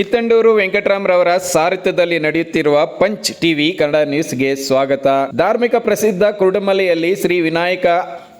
ಕಿತ್ತಂಡೂರು ವೆಂಕಟರಾಮರವರ ಸಾರಥ್ಯದಲ್ಲಿ ನಡೆಯುತ್ತಿರುವ punch TV Kannada ನ್ಯೂಸ್ಗೆ ಸ್ವಾಗತ. ಧಾರ್ಮಿಕ ಪ್ರಸಿದ್ಧ ಕುರುಡಮಲೆಯಲ್ಲಿ ಶ್ರೀ ವಿನಾಯಕ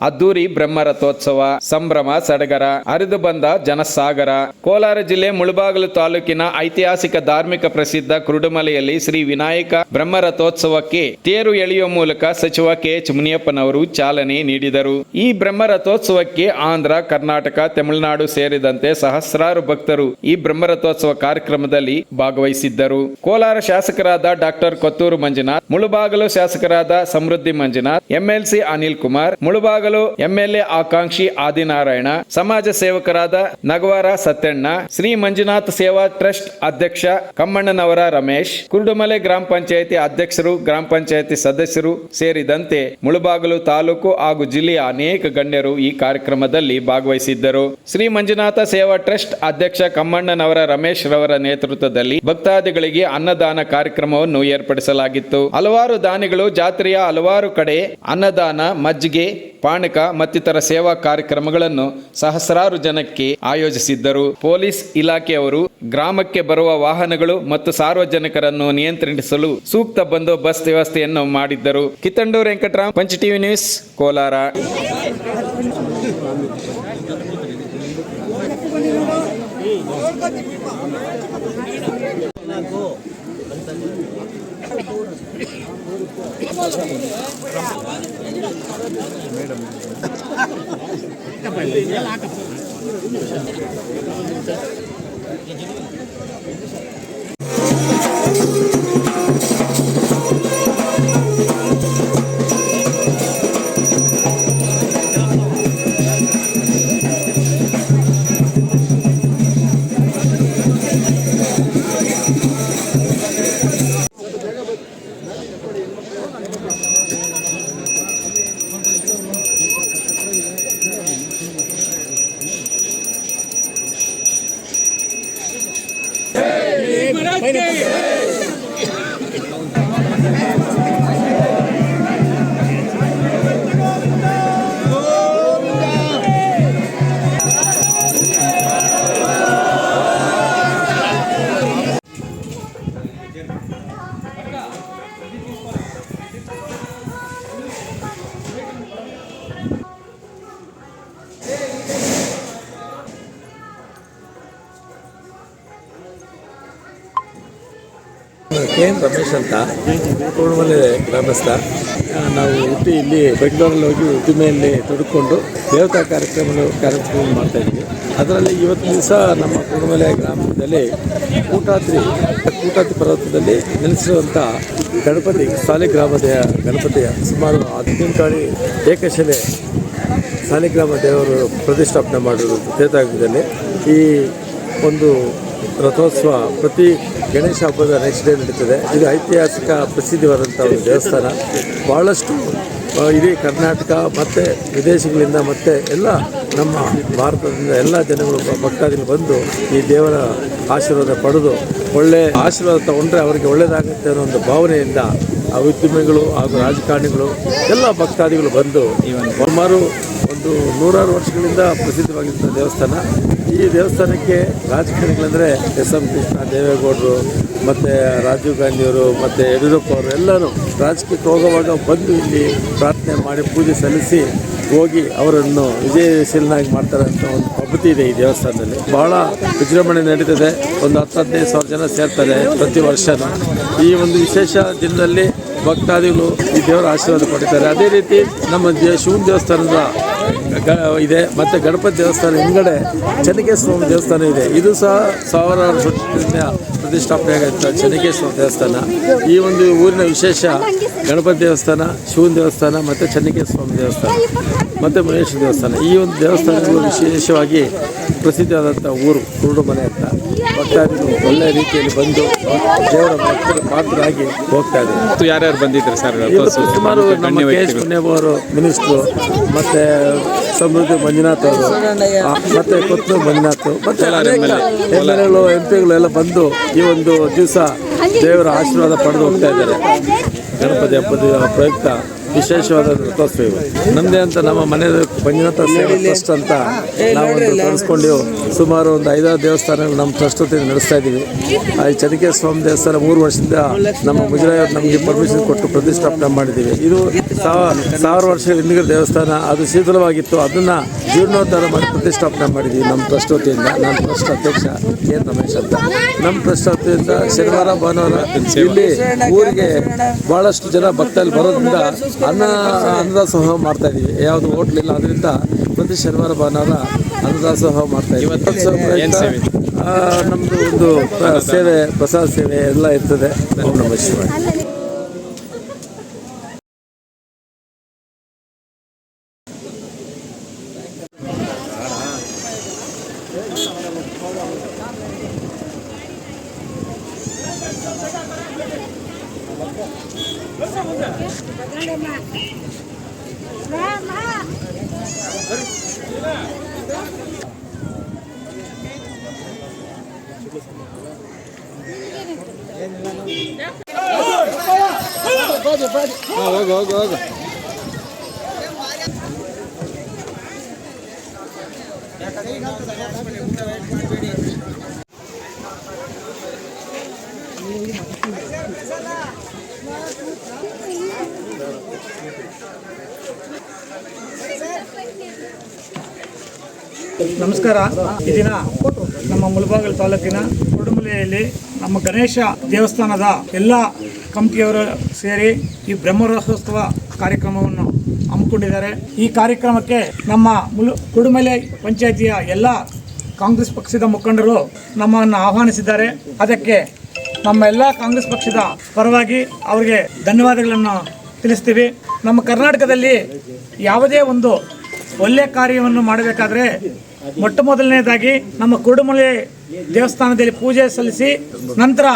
ಅದ್ದೂರಿ ಬ್ರಹ್ಮ ರಥೋತ್ಸವ ಸಂಭ್ರಮ, ಸಡಗರ, ಹರಿದು ಬಂದ ಜನಸಾಗರ. ಕೋಲಾರ ಜಿಲ್ಲೆ ಮುಳಬಾಗಿಲು ತಾಲೂಕಿನ ಐತಿಹಾಸಿಕ ಧಾರ್ಮಿಕ ಪ್ರಸಿದ್ಧ ಕುರುಡುಮಲೆಯಲ್ಲಿ ಶ್ರೀ ವಿನಾಯಕ ಬ್ರಹ್ಮ ರಥೋತ್ಸವಕ್ಕೆ ತೇರು ಎಳೆಯುವ ಮೂಲಕ ಸಚಿವ ಕೆ ಎಚ್ ಮುನಿಯಪ್ಪನವರು ಚಾಲನೆ ನೀಡಿದರು. ಈ ಬ್ರಹ್ಮ ರಥೋತ್ಸವಕ್ಕೆ ಆಂಧ್ರ, ಕರ್ನಾಟಕ, ತಮಿಳುನಾಡು ಸೇರಿದಂತೆ ಸಹಸ್ರಾರು ಭಕ್ತರು ಈ ಬ್ರಹ್ಮ ರಥೋತ್ಸವ ಕಾರ್ಯಕ್ರಮದಲ್ಲಿ ಭಾಗವಹಿಸಿದ್ದರು. ಕೋಲಾರ ಶಾಸಕರಾದ ಡಾಕ್ಟರ್ ಕೊತ್ತೂರು ಮಂಜುನಾಥ್, ಮುಳುಬಾಗಲು ಶಾಸಕರಾದ ಸಮೃದ್ಧಿ ಮಂಜುನಾಥ್, ಎಂಎಲ್ಸಿ ಅನಿಲ್ ಕುಮಾರ್ ಮುಳುಬಾಗಲು ಎಂಎಲ್ಎ ಆಕಾಂಕ್ಷಿ ಆದಿನಾರಾಯಣ, ಸಮಾಜ ಸೇವಕರಾದ ನಗವಾರ ಸತ್ಯಣ್ಣ, ಶ್ರೀ ಮಂಜುನಾಥ ಸೇವಾ ಟ್ರಸ್ಟ್ ಅಧ್ಯಕ್ಷ ಕಮ್ಮಣ್ಣನವರ ರಮೇಶ್, ಕುರುಡುಮಲೆ ಗ್ರಾಮ ಪಂಚಾಯತಿ ಅಧ್ಯಕ್ಷರು, ಗ್ರಾಮ ಪಂಚಾಯತಿ ಸದಸ್ಯರು ಸೇರಿದಂತೆ ಮುಳುಬಾಗಲು ತಾಲೂಕು ಹಾಗೂ ಜಿಲ್ಲೆಯ ಅನೇಕ ಗಣ್ಯರು ಈ ಕಾರ್ಯಕ್ರಮದಲ್ಲಿ ಭಾಗವಹಿಸಿದ್ದರು. ಶ್ರೀ ಮಂಜುನಾಥ ಸೇವಾ ಟ್ರಸ್ಟ್ ಅಧ್ಯಕ್ಷ ಕಮ್ಮಣ್ಣನವರ ರಮೇಶ್ ರವರ ನೇತೃತ್ವದಲ್ಲಿ ಭಕ್ತಾದಿಗಳಿಗೆ ಅನ್ನದಾನ ಕಾರ್ಯಕ್ರಮವನ್ನು ಏರ್ಪಡಿಸಲಾಗಿತ್ತು. ಹಲವಾರು ದಾನಿಗಳು, ಜಾತ್ರೆಯ ಹಲವಾರು ಕಡೆ ಅನ್ನದಾನ, ಮಜ್ಜಿಗೆ ಪಾನಕ ಮತ್ತಿತರ ಸೇವಾ ಕಾರ್ಯಕ್ರಮಗಳನ್ನು ಸಹಸ್ರಾರು ಜನಕ್ಕೆ ಆಯೋಜಿಸಿದ್ದರು. ಪೊಲೀಸ್ ಇಲಾಖೆಯವರು ಗ್ರಾಮಕ್ಕೆ ಬರುವ ವಾಹನಗಳು ಮತ್ತು ಸಾರ್ವಜನಿಕರನ್ನು ನಿಯಂತ್ರಿಸಲು ಸೂಕ್ತ ಬಂದೋಬಸ್ತ್ ವ್ಯವಸ್ಥೆಯನ್ನು ಮಾಡಿದ್ದರು. Kittandur Venkataram, Pancha TV news, Kolar. Madam K N Ramesh ಅಂತ. ಕೋಣಮಲೆ ಗ್ರಾಮಸ್ಥ. ನಾವು ಹುಟ್ಟಿ ಇಲ್ಲಿ ಬೆಂಗಳೂರಲ್ಲಿ ಹೋಗಿ ಉದ್ದಿಮೆಯಲ್ಲಿ ತೊಡ್ಕೊಂಡು ದೇವತಾ ಕಾರ್ಯಕ್ರಮ ಕಾರ್ಯಕ್ರಮ ಮಾಡ್ತಾ ಇದ್ವಿ ಅದರಲ್ಲಿ ಇವತ್ತು ದಿವಸ ನಮ್ಮ ಕೋಣಮಲೆ ಗ್ರಾಮದಲ್ಲಿ ಕೂಟಾದ್ರಿ ಕೂಟಾದ್ರಿ ಪರ್ವತದಲ್ಲಿ ನೆಲೆಸಿರುವಂಥ ಗಣಪತಿ ಸಾಲಿಗ್ರಾಮದ ಗಣಪತಿಯ ಸುಮಾರು ಹದಿನೆಂಟು ಅಡಿ ಏಕಶಿಲೆ ಸಾಲಿಗ್ರಾಮ ದೇವರು ಪ್ರತಿಷ್ಠಾಪನೆ ಮಾಡಿರೋದು ತೀರ್ಥಾಂಗದಲ್ಲಿ ಈ ಒಂದು ರಥೋತ್ಸವ ಪ್ರತಿ ಗಣೇಶ ಹಬ್ಬದ ನೆಕ್ಸ್ಟ್ ಡೇ ನಡೀತದೆ. ಇದು ಐತಿಹಾಸಿಕ ಪ್ರಸಿದ್ಧವಾದಂಥ ಒಂದು ದೇವಸ್ಥಾನ. ಭಾಳಷ್ಟು ಇಡೀ ಕರ್ನಾಟಕ ಮತ್ತು ವಿದೇಶಗಳಿಂದ ಮತ್ತು ಎಲ್ಲ ನಮ್ಮ ಭಾರತದಿಂದ ಎಲ್ಲ ಜನಗಳು ಭಕ್ತಾದಿಗಳು ಬಂದು ಈ ದೇವರ ಆಶೀರ್ವಾದ ಪಡೆದು ಒಳ್ಳೆ ಆಶೀರ್ವಾದ ತಗೊಂಡ್ರೆ ಅವರಿಗೆ ಒಳ್ಳೆಯದಾಗುತ್ತೆ ಅನ್ನೋ ಒಂದು ಭಾವನೆಯಿಂದ ಆ ಉದ್ಯಮಿಗಳು ಹಾಗೂ ರಾಜಕಾರಣಿಗಳು ಎಲ್ಲ ಭಕ್ತಾದಿಗಳು ಬಂದು ಸುಮಾರು ಒಂದು ನೂರಾರು ವರ್ಷಗಳಿಂದ ಪ್ರಸಿದ್ಧವಾಗಿದ್ದ ದೇವಸ್ಥಾನ. ಈ ದೇವಸ್ಥಾನಕ್ಕೆ ರಾಜಕಾರಣಿಗಳಂದರೆ ಎಸ್ ಎಂ ಕೃಷ್ಣ, ದೇವೇಗೌಡರು, ಮತ್ತು ರಾಜೀವ್ ಗಾಂಧಿಯವರು, ಮತ್ತು ಯಡಿಯೂರಪ್ಪ ಅವರು ಎಲ್ಲರೂ ರಾಜಕೀಯಕ್ಕೆ ಹೋಗುವಾಗ ಬಂದು ಇಲ್ಲಿ ಪ್ರಾರ್ಥನೆ ಮಾಡಿ ಪೂಜೆ ಸಲ್ಲಿಸಿ ಹೋಗಿ ಅವರನ್ನು ವಿಜಯಶೀಲನಾಗಿ ಮಾಡ್ತಾರೆ ಅಂತ ಒಂದು ಪದ್ಧತಿ ಇದೆ ಈ ದೇವಸ್ಥಾನದಲ್ಲಿ. ಬಹಳ ವಿಜೃಂಭಣೆ ನಡೀತದೆ. ಒಂದು ಹತ್ತು ಹದಿನೈದು ಸಾವಿರ ಜನ ಸೇರ್ತಾರೆ ಪ್ರತಿ ವರ್ಷನೂ. ಈ ಒಂದು ವಿಶೇಷ ದಿನದಲ್ಲಿ ಭಕ್ತಾದಿಗಳು ಈ ದೇವರ ಆಶೀರ್ವಾದ ಪಡಿತಾರೆ. ಅದೇ ರೀತಿ ನಮ್ಮ ಶಿವನ ದೇವಸ್ಥಾನದ ಇದೆ. ಮತ್ತು ಗಣಪತಿ ದೇವಸ್ಥಾನ ಹಿಂದುಗಡೆ ಸ್ವಾಮಿ ದೇವಸ್ಥಾನ ಇದೆ. ಇದು ಸಹ ಸಾವಿರಾರು ಸುತ್ತಿನ ಪ್ರತಿಷ್ಠಾಪನೆ ಆಗಿತ್ತು ಚನ್ನಕೇಶ್ವರ ದೇವಸ್ಥಾನ. ಈ ಒಂದು ಊರಿನ ವಿಶೇಷ ಗಣಪತಿ ದೇವಸ್ಥಾನ ಶಿವನ ದೇವಸ್ಥಾನ ಮತ್ತು ಸ್ವಾಮಿ ದೇವಸ್ಥಾನ ಮತ್ತು ಮಹೇಶ್ವರ ದೇವಸ್ಥಾನ. ಈ ಒಂದು ದೇವಸ್ಥಾನಗಳು ವಿಶೇಷವಾಗಿ ಪ್ರಸಿದ್ಧವಾದಂಥ ಊರು ಕುರುಡುಮನೆ ಅಂತ. ಭಕ್ತಾದಿಗಳು ಒಳ್ಳೆಯ ರೀತಿಯಲ್ಲಿ ಬಂದು ದೇವರ ಭಕ್ತರ ಪಾತ್ರರಾಗಿ ಹೋಗ್ತಾ ಇದ್ದಾರೆ. ಮತ್ತು ಯಾರ್ಯಾರು ಬಂದಿದ್ರು ಸರ್? ಸುಮಾರು ನಮ್ಮ ಕೆ ಅವರು ಮಿನಿಸ್ಟ್ರು ಮತ್ತೆ ಸಮೃದ್ಧಿ ಮಂಜುನಾಥ್ ಅವರು. ಮತ್ತೆ ಕೊತ್ತೂರು ಮಂಜುನಾಥ್. ಮತ್ತೆ ಎಂ ಎಲ್ ಎಗಳು ಎಂ ಪಿಗಳು ಎಲ್ಲ ಬಂದು ಈ ಒಂದು ದಿವಸ ದೇವರ ಆಶೀರ್ವಾದ ಪಡೆದು ಹೋಗ್ತಾ ಇದ್ದಾರೆ. ಗಣಪತಿ ಹಬ್ಬದ ಪ್ರಯುಕ್ತ ವಿಶೇಷವಾದ ರಥೋತ್ಸವ. ನಮ್ಮದೇ ಅಂತ ನಮ್ಮ ಮನೆ ಮಂಜುನಾಥ ಸೇವಾ ಟ್ರಸ್ಟ್ ಅಂತ ನಾವು ನಡೆಸ್ಕೊಂಡು ಸುಮಾರು ಒಂದು ಐದಾರು ದೇವಸ್ಥಾನಗಳು ನಮ್ಮ ಟ್ರಸ್ಟ್ ಜೊತೆ ನಡೆಸ್ತಾ ಇದ್ದೀವಿ. ಆ ಚನಿಕೆ ಸ್ವಾಮಿ ದೇವಸ್ಥಾನ ಮೂರು ವರ್ಷದಿಂದ ನಮ್ಮ ಮುಜರಾಯಿ ನಮಗೆ ಪರ್ಮಿಷನ್ ಕೊಟ್ಟು ಪ್ರತಿಷ್ಠಾಪನೆ ಮಾಡಿದ್ದೀವಿ. ಇದು ಸಾವ- ಸಾವಿರ ವರ್ಷಗಳ ಹಿಂದಿನ ದೇವಸ್ಥಾನ, ಅದು ಶೀತಲವಾಗಿತ್ತು. ಅದನ್ನು ಜೀರ್ಣೋದ್ಧಾರ ಮಾಡಿ ಪ್ರತಿಷ್ಠಾಪನೆ ಮಾಡಿದ್ದೀವಿ ನಮ್ಮ ಟ್ರಸ್ಟ್ ವತಿಯಿಂದ. ನಮ್ಮ ಟ್ರಸ್ಟ್ ಅಧ್ಯಕ್ಷ ಕೆ. ರಮೇಶ್ ಅಂತ. ನಮ್ಮ ಟ್ರಸ್ಟ್ ವತಿಯಿಂದ ಶನಿವಾರ, ಭಾನುವಾರ ಇಲ್ಲಿ ಊರಿಗೆ ಭಾಳಷ್ಟು ಜನ ಭಕ್ತಲ್ಲಿ ಬರೋದ್ರಿಂದ ಅನ್ನ ಅನ್ನದಾಸೋಹ ಮಾಡ್ತಾ ಇದೀವಿ. ಯಾವುದು ಹೋಟ್ಲ್ ಇಲ್ಲ ಅದರಿಂದ ಪ್ರತಿ ಶನಿವಾರ ಭಾನುವಾರ ಅನ್ನದಾಸೋಹ ಮಾಡ್ತಾ ಇದ್ದೀವಿ ಆ, ನಮ್ದು ಒಂದು ಸೇವೆ ಪ್ರಸಾದ ಸೇವೆ ಎಲ್ಲ ಇರ್ತದೆ. ಓಂ ನಮಃ ಶಿವಾಯ ನಮಸ್ಕಾರ. ಈ ದಿನ ನಮ್ಮ ಮುಳಬಾಗಲ್ ತಾಲೂಕಿನ ಕುಡುಮಲೆಯಲ್ಲಿ ನಮ್ಮ ಗಣೇಶ ದೇವಸ್ಥಾನದ ಎಲ್ಲ ಕಮಿಟಿಯವರು ಸೇರಿ ಈ ಬ್ರಹ್ಮರಥೋತ್ಸವ ಕಾರ್ಯಕ್ರಮವನ್ನು ಹಮ್ಮಿಕೊಂಡಿದ್ದಾರೆ. ಈ ಕಾರ್ಯಕ್ರಮಕ್ಕೆ ನಮ್ಮ ಮುಲು ಕುಡುಮಲೆ ಪಂಚಾಯಿತಿಯ ಎಲ್ಲ ಕಾಂಗ್ರೆಸ್ ಪಕ್ಷದ ಮುಖಂಡರು ನಮ್ಮನ್ನು ಆಹ್ವಾನಿಸಿದ್ದಾರೆ. ಅದಕ್ಕೆ ನಮ್ಮ ಎಲ್ಲ ಕಾಂಗ್ರೆಸ್ ಪಕ್ಷದ ಪರವಾಗಿ ಅವರಿಗೆ ಧನ್ಯವಾದಗಳನ್ನು ತಿಳಿಸ್ತೀವಿ. ನಮ್ಮ ಕರ್ನಾಟಕದಲ್ಲಿ ಯಾವುದೇ ಒಂದು ಒಳ್ಳೆಯ ಕಾರ್ಯವನ್ನು ಮಾಡಬೇಕಾದ್ರೆ ಮೊಟ್ಟ ಮೊದಲನೇದಾಗಿ ನಮ್ಮ ಕುರುಡುಮಲೆ ದೇವಸ್ಥಾನದಲ್ಲಿ ಪೂಜೆ ಸಲ್ಲಿಸಿ ನಂತರ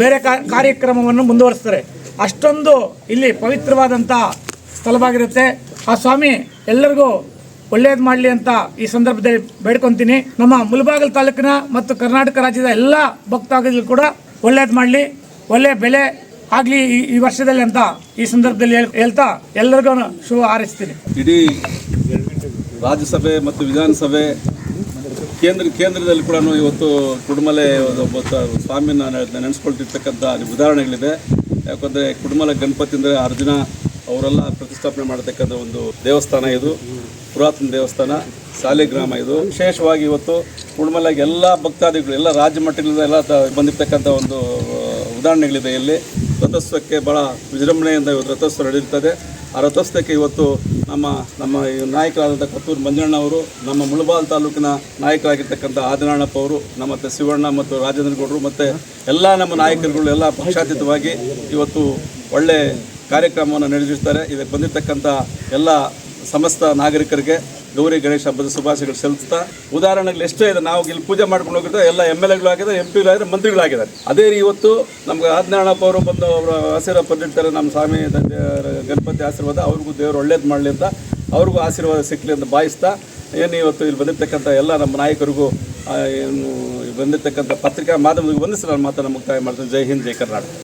ಬೇರೆ ಕಾರ್ಯಕ್ರಮವನ್ನು ಮುಂದುವರಿಸ್ತಾರೆ. ಅಷ್ಟೊಂದು ಇಲ್ಲಿ ಪವಿತ್ರವಾದಂಥ ಸ್ಥಳವಾಗಿರುತ್ತೆ. ಆ ಸ್ವಾಮಿ ಎಲ್ಲರಿಗೂ ಒಳ್ಳೇದು ಮಾಡಲಿ ಅಂತ ಈ ಸಂದರ್ಭದಲ್ಲಿ ಬೇಡ್ಕೊತೀನಿ. ನಮ್ಮ ಮುಲ್ಬಾಗಲ್ ತಾಲೂಕಿನ ಮತ್ತು ಕರ್ನಾಟಕ ರಾಜ್ಯದ ಎಲ್ಲ ಭಕ್ತಾದಿಗಳು ಕೂಡ ಒಳ್ಳೇದು ಮಾಡಲಿ ಒಳ್ಳೆಯ ಬೆಲೆ ಆಗಲಿ ಈ ವರ್ಷದಲ್ಲಿ ಅಂತ ಈ ಸಂದರ್ಭದಲ್ಲಿ ಹೇಳ್- ಹೇಳ್ತಾ ಎಲ್ಲರಿಗೂ ಶುಭ ಹಾರೈಸ್ತೀನಿ. ಇಡೀ ರಾಜ್ಯಸಭೆ ಮತ್ತು ವಿಧಾನಸಭೆ ಕೇಂದ್ರ, ಕೇಂದ್ರದಲ್ಲಿ ಕೂಡ ಇವತ್ತು ಕುಡುಮಲೆ ಸ್ವಾಮಿನ ನೆನೆಸ್ಕೊಳ್ತಿರ್ತಕ್ಕಂಥ ಉದಾಹರಣೆಗಳಿದೆ. ಯಾಕಂದರೆ ಕುಡುಮಲ ಗಣಪತಿ ಅಂದರೆ ಅರ್ಜುನ ಅವರೆಲ್ಲ ಪ್ರತಿಷ್ಠಾಪನೆ ಮಾಡತಕ್ಕಂಥ ಒಂದು ದೇವಸ್ಥಾನ ಇದು. ಪುರಾತನ ದೇವಸ್ಥಾನ ಸಾಲಿಗ್ರಾಮ ಇದು. ವಿಶೇಷವಾಗಿ ಇವತ್ತು ಕುಡುಮಲೆಗೆ ಎಲ್ಲ ಭಕ್ತಾದಿಗಳು, ಎಲ್ಲ ರಾಜ್ಯ ಮಟ್ಟದಿಂದ ಎಲ್ಲ ಬಂದಿರತಕ್ಕಂಥ ಒಂದು ಉದಾಹರಣೆಗಳಿದೆ ಇಲ್ಲಿ. ರಥೋತ್ಸವಕ್ಕೆ ಭಾಳ ವಿಜೃಂಭಣೆಯಿಂದ ಇವತ್ತು ರಥೋತ್ಸವ ನಡೆಯುತ್ತದೆ. ಆ ರಥೋತ್ಸವಕ್ಕೆ ಇವತ್ತು ನಮ್ಮ ನಮ್ಮ ಈ ನಾಯಕರಾದಂಥ ಕತ್ತೂರು ಮಂಜಣ್ಣ ಅವರು ನಮ್ಮ ಮುಳಬಾಲ್ ತಾಲೂಕಿನ ನಾಯಕರಾಗಿರ್ತಕ್ಕಂಥ ಆದಿನಾಳಪ್ಪ ಅವರು, ನಮ್ಮ ಶಿವಣ್ಣ ಮತ್ತು ರಾಜೇಂದ್ರ ಗೌಡರು ಮತ್ತು ಎಲ್ಲ ನಮ್ಮ ನಾಯಕರುಗಳು ಎಲ್ಲ ಪಕ್ಷಾತೀತವಾಗಿ ಇವತ್ತು ಒಳ್ಳೆ ಕಾರ್ಯಕ್ರಮವನ್ನು ನಡೆಸಿರ್ತಾರೆ. ಇದಕ್ಕೆ ಬಂದಿರತಕ್ಕಂಥ ಎಲ್ಲ ಸಮಸ್ತ ನಾಗರಿಕರಿಗೆ ಗೌರಿ ಗಣೇಶ ಹಬ್ಬದ ಶುಭಾಶಯಗಳು ಸಲ್ಲಿಸ್ತಾ ಉದಾಹರಣೆಗಳು ಎಷ್ಟೇ ಇದೆ, ನಾವು ಇಲ್ಲಿ ಪೂಜೆ ಮಾಡ್ಕೊಂಡು ಹೋಗಿರ್ತಾರೆ ಎಲ್ಲ ಎಂ ಎಲ್ ಎಗಳು ಆಗಿದ್ದಾರೆ, ಎಂ ಪಿಗಳಾಗಿದ್ದಾರೆ, ಮಂತ್ರಿಗಳಾಗಿದ್ದಾರೆ. ಅದೇ ರೀ ಇವತ್ತು ನಮ್ಗೆ ಆದಿನಾರಾಯಣಪ್ಪ ಅವರು ಬಂದು ಅವರ ಆಶೀರ್ವಾದ ಪಡೆದಿರ್ತಾರೆ, ನಮ್ಮ ಸ್ವಾಮಿ ಗಣಪತಿ ಆಶೀರ್ವಾದ, ಅವ್ರಿಗೂ ದೇವರು ಒಳ್ಳೇದು ಮಾಡಲಿ ಅಂತ ಅವ್ರಿಗೂ ಆಶೀರ್ವಾದ ಸಿಕ್ಕಲಿ ಅಂತ ಭಾವಿಸ್ತಾ ಏನು ಇವತ್ತು ಇಲ್ಲಿ ಬಂದಿರತಕ್ಕಂಥ ಎಲ್ಲ ನಮ್ಮ ನಾಯಕರಿಗೂ ಏನು ಬಂದಿರತಕ್ಕಂಥ ಪತ್ರಿಕಾ ಮಾಧ್ಯಮಗಳಿಗೆ ವಂದಿಸಿ ನಾನು ಮಾತನ್ನು ಮುಕ್ತಾಯ ಮಾಡ್ತೀನಿ. ಜೈ ಹಿಂದ್, ಜೈ ಕರ್ನಾಟಕ.